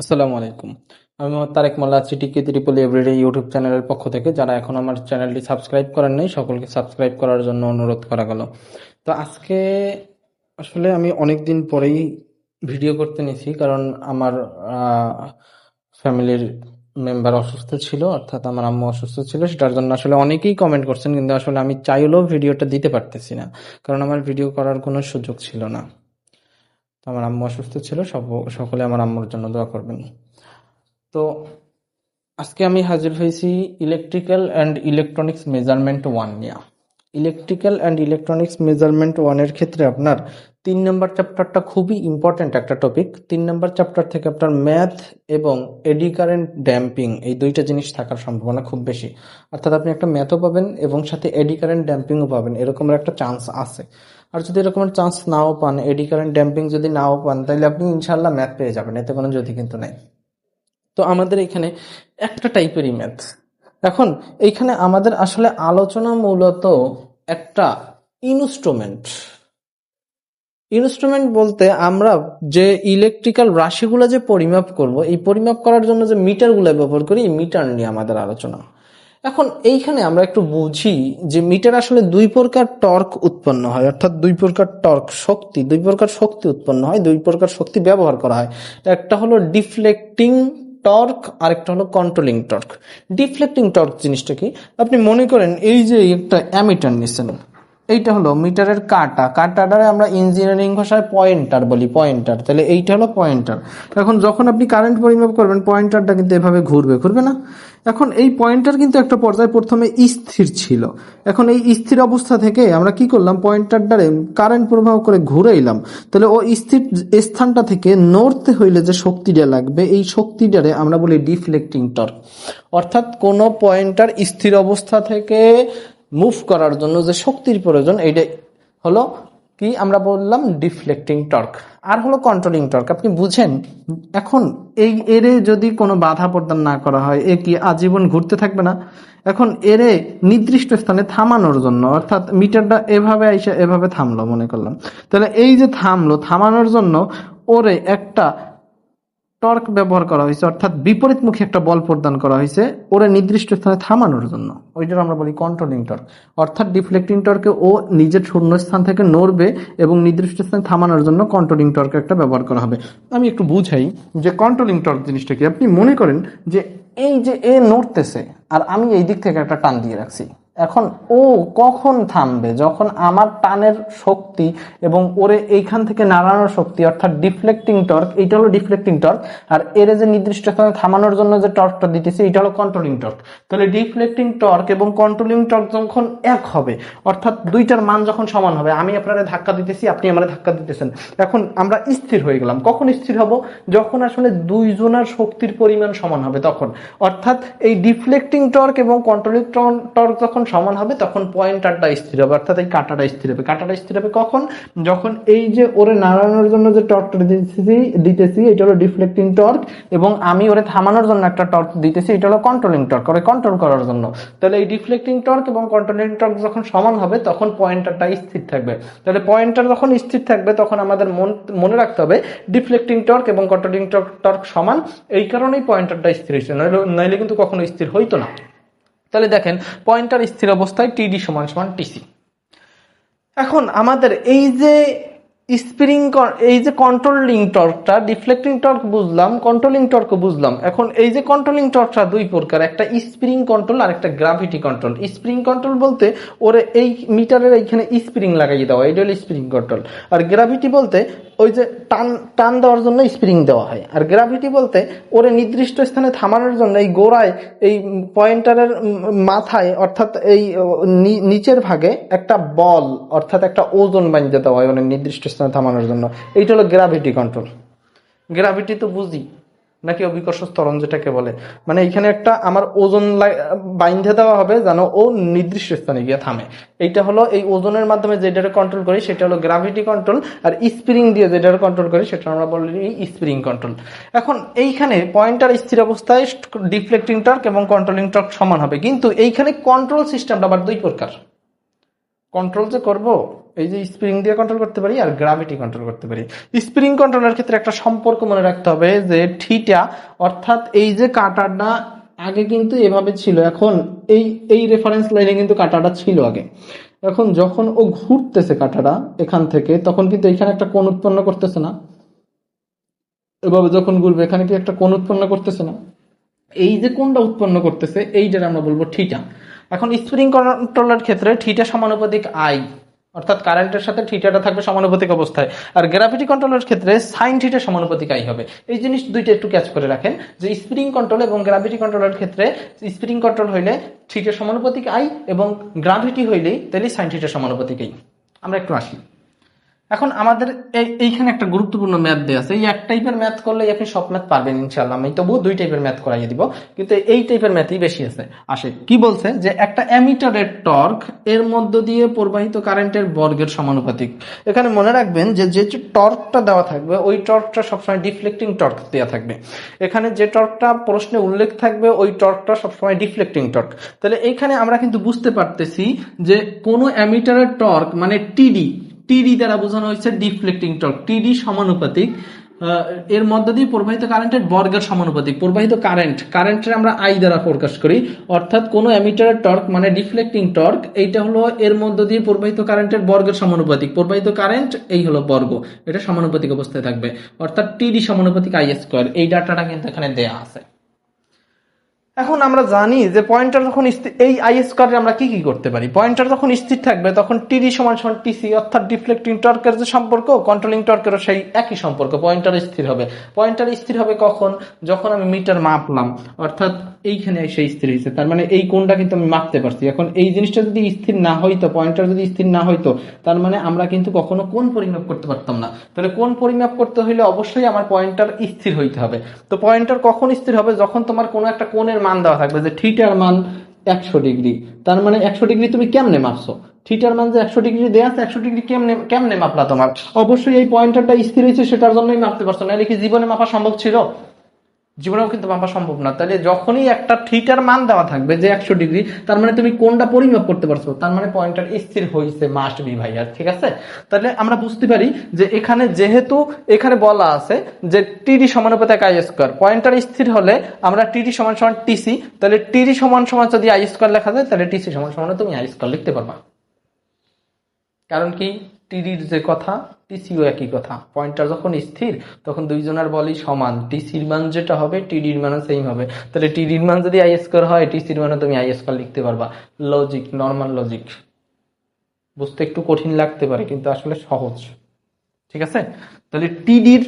আসসালামু আলাইকুম। আমি মোহাম্মদ তারেক মোল্লা আছি টিকে ত্রিপল এভরিডে ইউটিউব চ্যানেলের পক্ষ থেকে। যারা এখন আমার চ্যানেলটি সাবস্ক্রাইব করেন নাই, সকলকে সাবস্ক্রাইব করার জন্য অনুরোধ করা গেল। তো আজকে আসলে আমি অনেক দিন পরেই ভিডিও করতে নিছি, কারণ আমার ফ্যামিলির মেম্বার অসুস্থ ছিল, অর্থাৎ আমার আম্মু অসুস্থ ছিল। সেটার জন্য আসলে অনেকেই কমেন্ট করছেন, কিন্তু আসলে আমি চাইলেও ভিডিওটা দিতে পারতেছি না, কারণ আমার ভিডিও করার কোনো সুযোগ ছিল না। তো আমার আম্মু অসুস্থ ছিল, সব সকলে আমার আম্মুর জন্য দোয়া করবেন। তো আজকে আমি হাজির হয়েছি electrical and electronics measurement one নিয়ে। ইলেকট্রিক্যাল অ্যান্ড ইলেকট্রনিক্স মেজারমেন্ট ওয়ানের ক্ষেত্রে আপনার তিন নম্বর চ্যাপ্টারটা খুবই ইম্পর্ট্যান্ট একটা টপিক তিন নম্বর চ্যাপ্টার থেকে আপনার ম্যাথ এবং এডি কারেন্ট ড্যাম্পিং এই দুইটা জিনিস থাকার সম্ভাবনা খুব বেশি। অর্থাৎ আপনি একটা ম্যাথও পাবেন এবং সাথে এডি কারেন্ট ড্যাম্পিংও পাবেন, এরকম একটা চান্স আছে। আর যদি এরকমের চান্স নাও পান এডি কারেন্ট ড্যাম্পিং যদি নাও পান, তাহলে আপনি ইনশাল্লাহ ম্যাথ পেয়ে যাবেন, এতে কোনো যদি কিন্তু নেই। তো আমাদের এখানে একটা টাইপেরই ম্যাথ এখন এইখানে আমাদের আসলে আলোচনা মূলত একটা ইনস্ট্রুমেন্ট ইনস্ট্রুমেন্ট বলতে আমরা যে ইলেকট্রিক্যাল রাশিগুলো যে পরিমাপ করব, এই পরিমাপ করার জন্য যে মিটারগুলো ব্যবহার করি, এই মিটার নিয়ে আমাদের আলোচনা। এখন এইখানে আমরা একটু বুঝি যে মিটার আসলে দুই প্রকার টর্ক উৎপন্ন হয়, অর্থাৎ দুই প্রকার টর্ক শক্তি, দুই প্রকার শক্তি উৎপন্ন হয়, দুই প্রকার শক্তি ব্যবহার করা হয়। একটা হলো ডিফ্লেক্টিং টর্ক, আরেকটা হলো কন্ট্রোলিং টর্ক। ডিফ্লেক্টিং টর্ক জিনিসটা কি? আপনি মনে করেন এই যে একটা অ্যামিটার নিচ্ছেন এইটা হলো মিটারের কাটা। কাটাটারে আমরা ইঞ্জিনিয়ারিং ভাষায় পয়েন্টার বলি পয়েন্টার তাহলে এইটা হলো পয়েন্টার এখন যখন আপনি কারেন্ট পরিমাপ করবেন পয়েন্টারটা কিন্তু এভাবে ঘুরবে। ঘুরবে না? এখন এই পয়েন্টার কিন্তু একটা পর্যায়ে প্রথমে স্থির ছিল। এখন এই স্থির অবস্থা থেকে আমরা কি করলাম? পয়েন্টারটারে কারেন্ট প্রবাহ করে ঘুরে এলাম। তাহলে ও স্থির স্থানটা থেকে নড়তে হইলে যে শক্তিটা লাগবে, এই শক্তিটারে আমরা বলি ডিফ্লেক্টিং টর্ক অর্থাৎ কোনো পয়েন্টার স্থির অবস্থা থেকে মুভ করার জন্য যে শক্তির প্রয়োজন, এইটা হলো কি আমরা বললাম? ডিফ্লেক্টিং টর্ক আর হলো কন্ট্রোলিং টর্ক আপনি বুঝেন, এখন এই এরে যদি কোনো বাধা প্রদান না করা হয়, এ কি আজীবন ঘুরতে থাকবে না? এখন এরে নির্দিষ্ট স্থানে থামানোর জন্য, অর্থাৎ মিটারটা এভাবে আইসে এভাবে থামলো, মনে করলাম। তাহলে এই যে থামলো, থামানোর জন্য ওরে একটা টর্ক ব্যবহার করা হয়েছে, অর্থাৎ বিপরীতমুখী একটা বল প্রদান করা হয়েছে ওরা নির্দিষ্ট স্থানে থামানোর জন্য। ওইটার আমরা বলি কন্ট্রোলিং টর্ক অর্থাৎ ডিফ্লেক্টিং টর্কে ও নিজের শূন্য স্থান থেকে নড়বে এবং নির্দিষ্ট স্থানে থামানোর জন্য কন্ট্রোলিং টর্ক একটা ব্যবহার করা হবে। আমি একটু বুঝাই যে কন্ট্রোলিং টর্ক জিনিসটা কি? আপনি মনে করেন যে এই যে এ নড়তেছে, আর আমি এই দিক থেকে একটা টান দিয়ে রাখছি। এখন ও কখন থামবে? যখন আমার টানের শক্তি এবং ওরে এইখান থেকে নাড়ানোর শক্তি, অর্থাৎ ডিফ্লেক্টিং টর্ক এইটা হলো ডিফ্লেক্টিং টর্ক আর এর যে নির্দিষ্ট স্থানে থামানোর জন্য যে টর্কটা দিতেছে এটা হলো কন্ট্রোলিং টর্ক তাহলে ডিফ্লেক্টিং টর্ক এবং কন্ট্রোলিং টর্ক যখন এক হবে, অর্থাৎ দুইটার মান যখন সমান হবে, আমি আপনারা ধাক্কা দিতেছি, আপনি আমার ধাক্কা দিতেছেন। এখন আমরা স্থির হয়ে গেলাম। কখন স্থির হব? যখন আসলে দুইজনের শক্তির পরিমাণ সমান হবে তখন। অর্থাৎ এই ডিফ্লেক্টিং টর্ক এবং কন্ট্রোলিং টর্ক যখন সমান হবে, তখন পয়েন্টারটা স্থির হবে, অর্থাৎ এই কাটাটা স্থির হবে। কাটাটা স্থির হবে কখন? যখন এই যে ওরে নাড়ানোর জন্য যে টর্কটা দিতেছি দিতেছি, এটা হলো ডিফ্লেক্টিং টর্ক এবং আমি ওরে থামানোর জন্য একটা টর্ক দিতেছি, এটা হলো কন্ট্রোলিং টর্ক ওরে কন্ট্রোল করার জন্য। তাহলে এই ডিফ্লেক্টিং টর্ক এবং কন্ট্রোলিং টর্ক যখন সমান হবে, তখন পয়েন্টারটা স্থির থাকবে। তাহলে পয়েন্টার যখন স্থির থাকবে, তখন আমাদের মন, মনে রাখতে হবে ডিফ্লেক্টিং টর্ক এবং কন্ট্রোলিং টর্ক সমান, এই কারণেই পয়েন্টারটা স্থির হয়েছে। নইলে নইলে কিন্তু কখনো স্থির হইতো না। তাহলে দেখেন পয়েন্টার স্থির অবস্থায় টিডি সমান সমান টিসি এখন আমাদের এই যে স্প্রিং এই যে কন্ট্রোলিং টর্কটা ডিফ্লেক্টিং টর্ক বুঝলাম কন্ট্রোলিং টর্ক বুঝলাম। এখন এই যে কন্ট্রোলিং টর্কটা দুই প্রকার, একটা স্প্রিং কন্ট্রোল আর একটা গ্রাভিটি কন্ট্রোল স্প্রিং কন্ট্রোল বলতে ওরে এই মিটারের এইখানে স্প্রিং লাগাই দেওয়া এটা হলো স্প্রিং কন্ট্রোল আর গ্রাভিটি বলতে ওই যে টান টান দেওয়ার জন্য স্প্রিং দেওয়া হয়। আর গ্রাভিটি বলতে ওরে নির্দিষ্ট স্থানে থামানোর জন্য এই গোড়ায় এই পয়েন্টারের মাথায়, অর্থাৎ এই নিচের ভাগে একটা বল, অর্থাৎ একটা ওজন বানিয়ে দেওয়া হয় মানে নির্দিষ্ট স্থানে থামানোর জন্য। এইটা হলো গ্রাভিটি কন্ট্রোল গ্রাভিটি তো বুঝি, নাকি অভিকর্ষ স্তরণ যেটাকে বলে। মানে এখানে একটা আমার ওজন বাইন্ধে দেওয়া হবে যেন ও নির্দিষ্ট স্থানে গিয়ে থামে। এইটা হলো এই ওজনের মাধ্যমে যেটাকে কন্ট্রোল করি, সেটা হলো গ্রাভিটি কন্ট্রোল আর স্প্রিং দিয়ে যেটাকে কন্ট্রোল করি, সেটা আমরা বলি স্প্রিং কন্ট্রোল এখন এইখানে পয়েন্টার স্থির অবস্থায় ডিফ্লেক্টিং টর্ক এবং কন্ট্রোলিং টর্ক সমান হবে। কিন্তু এইখানে কন্ট্রোল সিস্টেমটা আবার দুই প্রকার। কন্ট্রোল যে করব এই যে স্প্রিং দিয়ে কন্ট্রোল করতে পারি আর গ্রাভিটি কন্ট্রোল করতে পারি। স্প্রিং কন্ট্রোলের ক্ষেত্রে একটা সম্পর্ক মনে রাখতে হবে যে ঠিটা অর্থাৎ এই যে কাটারটা আগে কিন্তু এভাবে ছিল, এখন এই এই রেফারেন্স লাইনে কিন্তু কাটাটা ছিল আগে। এখন যখন ও ঘুরতেছে কাটাটা এখান থেকে, তখন কিন্তু এখানে একটা কোণ উৎপন্ন করতেছে না। এভাবে যখন ঘুরবে, এখানে কি একটা কোণ উৎপন্ন করতেছে না? এই যে কোনটা উৎপন্ন করতেছে, এইটার আমরা বলব ঠিটা এখন স্প্রিং কন্ট্রোলের ক্ষেত্রে ঠিটা সমানুপাতিক আই অর্থাৎ কারেন্টের সাথে থিটাটা থাকবে সমানুপাতিক অবস্থায়। আর গ্র্যাভিটি কন্ট্রোলের ক্ষেত্রে সাইন থিটা সমানুপাতিক আই হবে। এই জিনিস দুইটা একটু ক্যাচ করে রাখেন, যে স্প্রিং কন্ট্রোল এবং গ্র্যাভিটি কন্ট্রোলের ক্ষেত্রে স্প্রিং কন্ট্রোল হইলে থিটা সমানুপাতিক আই এবং গ্র্যাভিটি হইলেই তাহলে সাইন থিটা সমানুপাতিক আই আমরা একটু আসি। এখন আমাদের এই- এইখানে একটা গুরুত্বপূর্ণ ম্যাথ দেওয়া আছে। এই এক টাইপের ম্যাথ করলে আপনি সব ম্যাথ পারবেন ইনশাল্লাহ আমি তবুও দুই টাইপের ম্যাথ করাইয়ে দিব, কিন্তু এই টাইপের ম্যাথই বেশি আছে। আসে, কি বলছে? যে একটা অ্যামিটারের টর্ক, এর মধ্য দিয়ে প্রবাহিত কারেন্টের বর্গের সমানুপাতিক। এখানে মনে রাখবেন যে যে টর্কটা দেওয়া থাকবে, ওই টর্কটা সবসময় ডিফ্লেক্টিং টর্ক দেওয়া থাকবে। এখানে যে টর্কটা প্রশ্নে উল্লেখ থাকবে, ওই টর্কটা সবসময় ডিফ্লেক্টিং টর্ক তাহলে এইখানে আমরা কিন্তু বুঝতে পারতেছি যে কোনো অ্যামিটারের টর্ক মানে টিডি টিডি দ্বারা বোঝানো হয়েছে ডিফ্লেক্টিং টর্ক। টিডি সমানুপাতিক এর মধ্য দিয়ে প্রবাহিত কারেন্টের বর্গের সমানুপাতিক। প্রবাহিত কারেন্ট, কারেন্টের আমরা আই দ্বারা প্রকাশ করি, অর্থাৎ কোনো অ্যামিটারের টর্ক মানে ডিফ্লেক্টিং টর্ক, এইটা হলো এর মধ্য দিয়ে প্রবাহিত কারেন্টের বর্গের সমানুপাতিক। প্রবাহিত কারেন্ট, এই হলো বর্গ, এটা সমানুপাতিক অবস্থায় থাকবে। অর্থাৎ টিডি সমানুপাতিক আই স্কোয়ার, এই ডাটাটা কিন্তু এখানে দেয়া আছে। এখন আমরা জানি যে পয়েন্টার যখন এই আই স্কোয়ারে আমরা কি কি করতে পারি? পয়েন্টার যখন স্থির থাকবে, তখন টিডি সমান সমান টিসি অর্থাৎ ডিফ্লেক্টিং টর্কের যে সম্পর্ক কন্ট্রোলিং টর্কেরও সেই একই সম্পর্ক। পয়েন্টার স্থির হবে। পয়েন্টার স্থির হবে কখন? যখন আমি মিটার মাপলাম, অর্থাৎ এইখানে এসে স্থির হয়েছে। তার মানে এই কোণটা কিন্তু আমি মাপতে পারছি। এখন এই জিনিসটা যদি স্থির না হইতো, পয়েন্টার যদি স্থির না হইতো, তার মানে আমরা কিন্তু কখনো কোন পরিমাপ করতে পারতাম না। তাহলে কোন পরিমাপ করতে হইলে অবশ্যই আমার পয়েন্টার স্থির হইতে হবে। তো পয়েন্টার কখন স্থির হবে? যখন তোমার কোনো একটা কোণের মান দেওয়া থাকবে যে থিটার মান একশো ডিগ্রি। তার মানে একশো ডিগ্রি তুমি কেমনে মাপছো? থিটার মান যে একশো ডিগ্রি দেওয়া আছে, একশো ডিগ্রি কেমনে কেমনে মাপলা তোমার? অবশ্যই এই পয়েন্টারটা স্থির হয়েছে, সেটার জন্যই মাপতে পারছ। না কি জীবনে মাপা সম্ভব ছিল? জীবনেও কিন্তু মাপা সম্ভব না। তাহলে যখনই একটা থিটার মান দেওয়া থাকবে যে একশো ডিগ্রি, তার মানে তুমি কোনটা পরিমাপ করতে পারছ? তার মানে পয়েন্টার স্থির হয়েছে মাস্ট বি ভাইয়া, ঠিক আছে? তাহলে আমরা বুঝতে পারি যে এখানে যেহেতু এখানে বলা আছে যে টিডি সমানুপাতিক আই স্কোয়ার পয়েন্টার স্থির হলে আমরা টিডি সমান সমান টিসি তাহলে টিডি সমান সমান যদি আই স্কোয়ার লেখা যায়, তাহলে টিসি সমান সমান তুমি আই স্কোয়ার লিখতে পারবা। কারণ কি? টিডির যে কথা, টিসিও একই কথা। পয়েন্টটা যখন স্থির, তখন দুইজনের বলই সমান। টিসির মান যেটা হবে, টিডির মানও সেম হবে। তাহলে টিডির মান যদি আই স্কোয়ার হয়, টিসির মানও তুমি আই স্কোয়ার লিখতে পারবা। লজিক নর্মাল লজিক বুঝতে একটু কঠিন লাগতে পারে, কিন্তু আসলে সহজ। ঠিক আছে? তাহলে টিডির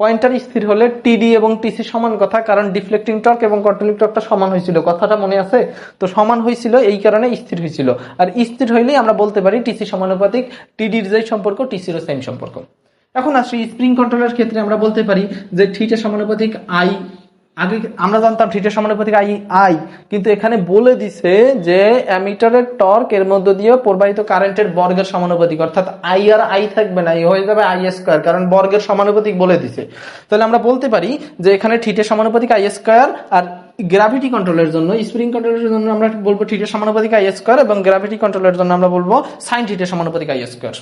পয়েন্টার স্থির হলে টিডি এবং টিসি সমান কথা, কারণ ডিফ্লেক্টিং টর্ক এবং কন্ট্রোলিং টর্কটা সমান হয়েছিল। কথাটা মনে আছে? তো সমান হয়েছিল, এই কারণে স্থির হয়েছিল। আর স্থির হইলেই আমরা বলতে পারি টিসি সমানুপাতিক টিডির যে সম্পর্ক টিসিরও সেম সম্পর্ক। এখন আসি স্প্রিং কন্ট্রোলের ক্ষেত্রে আমরা বলতে পারি যে থিটা সমানুপাতিক আই আগে আমরা জানতাম থিটা সমানুপাতিক আই আই, কিন্তু এখানে বলে দিছে যে অ্যামিটারের টর্ক এর মধ্য দিয়ে প্রবাহিত কারেন্টের বর্গের সমানুপাতিক, অর্থাৎ আই আর আই থাকবে না হয়ে যাবে আই স্কোয়ার, কারণ বর্গের সমানুপাতিক বলে দিছে। তাহলে আমরা বলতে পারি যে এখানে থিটা সমানুপাতিক আই স্কোয়ার আর গ্র্যাভিটি কন্ট্রোলের জন্য স্প্রিং কন্ট্রোলের জন্য আমরা বলব থিটা সমানুপাতিক আই স্কোয়ার এবং গ্র্যাভিটি কন্ট্রোলের জন্য আমরা বলব সাইন থিটা সমানুপাতিক আই স্কোয়ার।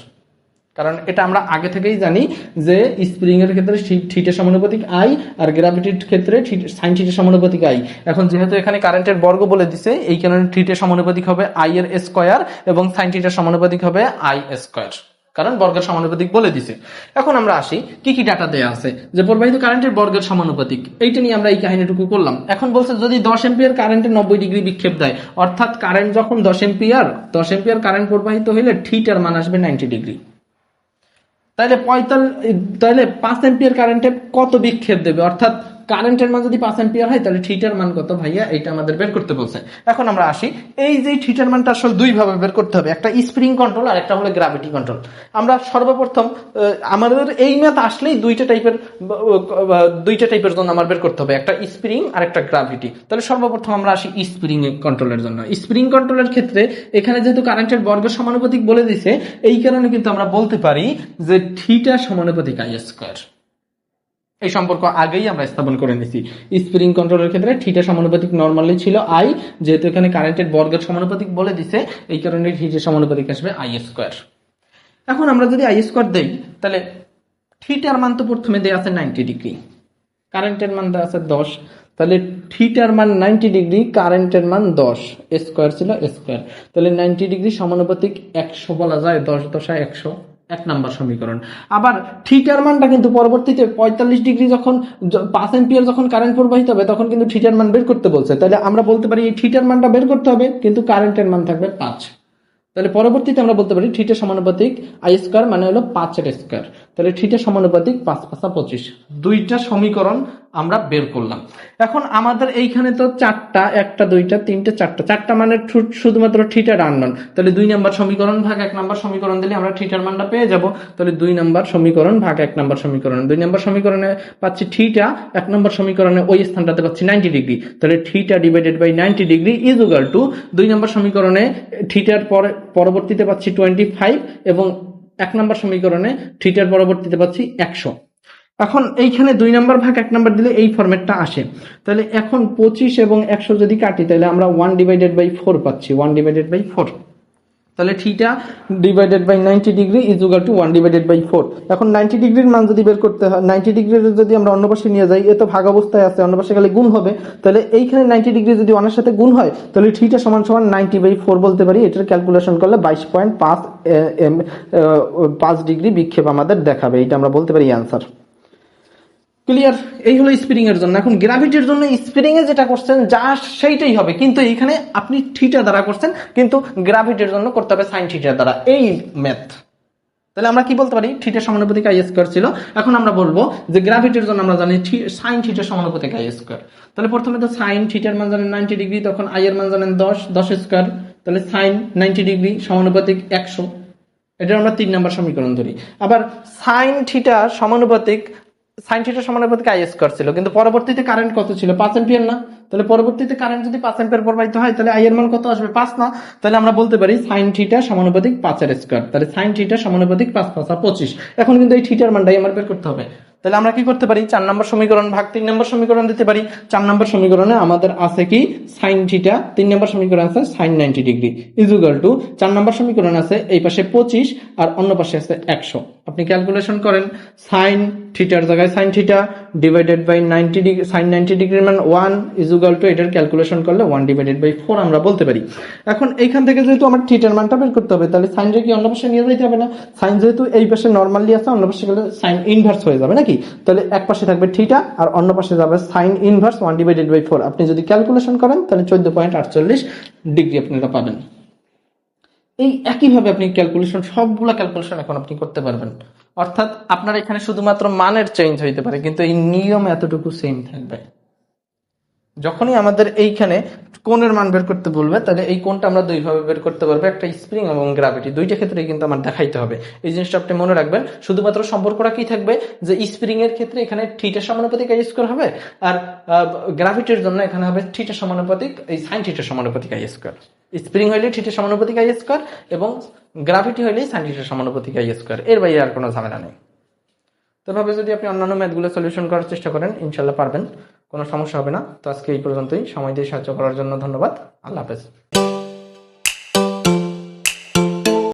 কারণ এটা আমরা আগে থেকেই জানি যে স্প্রিং এর ক্ষেত্রে থিটা সমানুপাতিক আই আর গ্র্যাভিটির ক্ষেত্রে সাইন থিটা সমানুপাতিক আই এখন যেহেতু এখানে কারেন্টের বর্গ বলে দিছে, এই কারণে থিটা সমানুপাতিক হবে আই এর স্কোয়ার এবং সাইন থিটা সমানুপাতিক হবে আই স্কোয়ার কারণ বর্গের সমানুপাতিক বলে দিছে। এখন আমরা আসি, কি কি ডাটা দেয়া আছে? যে প্রবাহিত কারেন্টের বর্গের সমানুপাতিক, এইটা নিয়ে আমরা এই কাহিনীটুকু করলাম। এখন বলছে যদি দশ এম্পিয়ার কারেন্টে নব্বই ডিগ্রি বিক্ষেপ দেয়, অর্থাৎ কারেন্ট যখন দশ এম্পিয়ার দশ এম্পিয়ার কারেন্ট প্রবাহিত হইলে থিটার মান আসবে নাইনটি ডিগ্রি তাহলে পঁয়তাল্লিশ তাহলে পাঁচ এম্পিয়ার কারেন্টে কত বিক্ষেপ দেবে? অর্থাৎ কারেন্টের মান যদি পাঁচ এম্পিয়ার হয়, তাহলে থিটার মান কত ভাইয়া? এইটা আমাদের বের করতে বলছে। এখন আমরা আসি। এই যে থিটার মানটা আসলে দুই ভাবে বের করতে হবে। একটা স্প্রিং কন্ট্রোল, আর একটা হলো গ্র্যাভিটি কন্ট্রোল। আমরা সর্বপ্রথম আমাদের এই ম্যাথ আসলেই দুইটা টাইপের দুইটা টাইপের জন্য আমার বের করতে হবে। একটা স্প্রিং আর একটা গ্র্যাভিটি। তাহলে সর্বপ্রথম আমরা আসি স্প্রিং কন্ট্রোলের জন্য। স্প্রিং কন্ট্রোলের ক্ষেত্রে এখানে যেহেতু কারেন্টের বর্গ সমানুপাতিক বলে দিছে, এই কারণে কিন্তু আমরা বলতে পারি যে থিটা সমানুপাতিক আই স্কোয়ার। এই সম্পর্ক আগেই আমরা স্থাপন করে নিছি স্প্রিং কন্ট্রোলের ক্ষেত্রে থিটা সমানুপাতিক নর্মালি ছিল আই যেহেতু এখানে কারেন্টের বর্গের সমানুপাতিক বলে দিছে, এই কারণে থিটা সমানুপাতিক আসবে আই স্কোয়ার এখন আমরা যদি আই স্কোয়ার দেই, তাহলে থিটার মান তো প্রথমে দেওয়া আছে নাইনটি ডিগ্রি কারেন্টের মান দেওয়া আছে দশ, তাহলে থিটার মান নাইনটি ডিগ্রি কারেন্টের মান দশ স্কোয়ার ছিল স্কোয়ার তাহলে নাইনটি ডিগ্রি সমানুপাতিক একশো বলা যায়, দশ দশায় একশো। এক নম্বর সমীকরণ। আবার থিটার মানটা কিন্তু পরবর্তীতে পঁয়তাল্লিশ ডিগ্রি যখন পাঁচ এম্পিয়ার যখন কারেন্ট প্রবাহিত হবে, তখন কিন্তু থিটার মান বের করতে বলছে। তাহলে আমরা বলতে পারি এই থিটার মানটা বের করতে হবে, কিন্তু কারেন্টের মান থাকবে পাঁচ। তাহলে পরবর্তীতে আমরা বলতে পারি থিটার সমানুপাতিক আই স্কোয়ার মানে হলো পাঁচের স্কোয়ার তাহলে থিটা সমানুপাতিক পাঁচ পাঁচা পঁচিশ। দুইটা সমীকরণ আমরা বের করলাম। এখন আমাদের এইখানে তো চারটা, একটা, দুইটা, তিনটে, চারটা। চারটা মানে শুধুমাত্র থিটার আননন তাহলে দুই নাম্বার সমীকরণ ভাগ এক নাম্বার সমীকরণ দিলে আমরা থিটার মানটা পেয়ে যাব। তাহলে দুই নাম্বার সমীকরণ ভাগ এক নাম্বার সমীকরণ। দুই নাম্বার সমীকরণে পাচ্ছি থিটা, এক নম্বর সমীকরণে ওই স্থানটাতে পাচ্ছি নাইনটি ডিগ্রি। তাহলে theta divided by ninety degree is equal to দুই নম্বর সমীকরণে থিটার পরে পরবর্তীতে পাচ্ছি টোয়েন্টি ফাইভ এবং এক নম্বর সমীকরণে থিটার পরবর্তীতে পাচ্ছি একশো। এখন এইখানে দুই নম্বর ভাগ, এক নম্বর দিলে এই ফর্মেটটা আসে। তাহলে এখন পঁচিশ এবং একশো যদি কাটি, তাহলে আমরা ওয়ান ডিভাইডেড বাই ফোর পাচ্ছি ওয়ান ডিভাইডেড বাই ফোর তাহলে theta divided by ninety degree is equal to one divided by four এখন নাইনটি ডিগ্রির মান যদি বের করতে হয় নাইনটি ডিগ্রির যদি আমরা অন্য পাশে নিয়ে যাই, এ তো ভাগ অবস্থায় আছে, অন্য পাশে গেলে গুণ হবে। তাহলে এইখানে নাইনটি ডিগ্রি যদি ওয়ানের সাথে গুণ হয়, তাহলে থিটা সমান সমান নাইনটি বাই ফোর বলতে পারি। এটার ক্যালকুলেশন করলে বাইশ পয়েন্ট পাঁচ এম পাঁচ ডিগ্রি বিক্ষেপ আমাদের দেখাবে। এটা আমরা বলতে পারি অ্যান্সার ক্লিয়ার এই হলো স্প্রিং এর জন্য। এখন গ্র্যাভিটির জন্য স্প্রিং এ যেটা করছেন, যা সেইটাই হবে। কিন্তু এখানে আপনি থিটা দ্বারা করছেন, কিন্তু গ্র্যাভিটির জন্য করতে হবে সাইন থিটার দ্বারা। এই ম্যাথ তাহলে আমরা কি বলতে পারি? থিটা সমানুপাতিক আই স্কোয়ার ছিল। এখন আমরা বলব যে গ্র্যাভিটির জন্য আমরা জানি সাইন থিটা সমানুপাতিক আই স্কোয়ার তাহলে প্রথমে তো সাইন থিটার মান জানেন নাইনটি ডিগ্রি তখন আই এর মান জানেন দশ দশ স্কোয়ার তাহলে সাইন নাইনটি ডিগ্রি সমানুপাতিক একশো। এটা আমরা তিন নম্বর সমীকরণ ধরি। আবার সাইন থিটা সমানুপাতিক সাইন থিটা সমানুপাতিক আই স্কোয়ার ছিল। কিন্তু পরবর্তীতে কারেন্ট কত ছিল? পাঁচ এম্পিয়ার না। তাহলে পরবর্তীতে কারেন্ট যদি পাঁচ এম্পিয়ার প্রবাহিত হয়, তাহলে আই এর মান কত আসবে? পাঁচ না। তাহলে আমরা বলতে পারি সাইন থিটা সমানুপাতিক পাঁচের স্কোয়ার তাহলে সাইন থিটা সমানুপাতিক পাঁচা পঁচিশ। এখন কিন্তু এই থিটার মানটাই আমার বের করতে হবে। তাহলে আমরা কি করতে পারি? চার নম্বর সমীকরণ ভাগ তিন নম্বর সমীকরণ দিতে পারি। চার নম্বর সমীকরণে আমাদের আছে কি? Sine theta. তিন নম্বর সমীকরণ আছে sine ninety degree. Is equal to চার নম্বর সমীকরণ আছে এই পাশে পঁচিশ আর অন্য পাশে আছে একশো। আপনি ক্যালকুলেশন করেন সাইন থিটার জায়গায় sine theta divided by ninety degree sine ninety degree মান ওয়ান ইজুগাল টু এটার ক্যালকুলেশন করলে ওয়ান ডিভাইডেড বাই ফোর আমরা বলতে পারি। এখন এইখান থেকে যেহেতু আমার থিটার মানটা বের করতে হবে, তাহলে সাইন কি অন্য পাশে নিয়ে যেতে হবে না? সাইন যেহেতু এই পাশে নর্মালি আছে, অন্য পাশে গেলে সাইন ইনভার্স হয়ে যাবে নাকি? তাহলে এক পাশে থাকবে থিটা আর অন্য পাশে যাবে sine inverse one divided by four আপনি যদি ক্যালকুলেশন করেন, তাহলে চোদ্দ পয়েন্ট আটচল্লিশ ডিগ্রি আপনারা পাবেন। এই একইভাবে আপনি ক্যালকুলেশন সবগুলো ক্যালকুলেশন এখন আপনি করতে পারবেন। অর্থাৎ আপনার এখানে শুধুমাত্র মানের চেঞ্জ হইতে পারে, কিন্তু এই নিয়ম এতটুকু সেম থাকবে। যখনই আমাদের এইখানে কোণের মান বের করতে বলবে, তাহলে এই কোণটা আমরা দুইভাবে বের করতে পারব, একটা স্প্রিং এবং গ্রাভিটি দুইটা ক্ষেত্রে কিন্তু আমার দেখাইতে হবে। এই জিনিসটা আপনি মনে রাখবেন, শুধুমাত্র সম্পর্কটা কি থাকবে? যে স্প্রিং এর ক্ষেত্রে এখানে থিটা সমানুপাতিক আই স্কোয়ার হবে, আর গ্রাভিটির জন্য এখানে হবে থিটা সমানুপাতিক, এই সাইন থিটা সমানুপাতিক আই স্কোয়ার স্প্রিং হইলে থিটা সমানুপাতিক আই স্কোয়ার এবং গ্রাভিটি হইলে সাইন থিটা সমানুপাতিক আই স্কোয়ার এর বাইরে আর কোনো ঝামেলা নেই। তো ভাবে যদি আপনি অন্যান্য ম্যাথগুলো সলিউশন করার চেষ্টা করেন, ইনশাল্লাহ পারবেন। কোনো সমস্যা হবে না। তো আজকে এই পর্যন্তই। সময় দিয়ে সাহায্য করার জন্য ধন্যবাদ। আল্লাহ হাফেজ।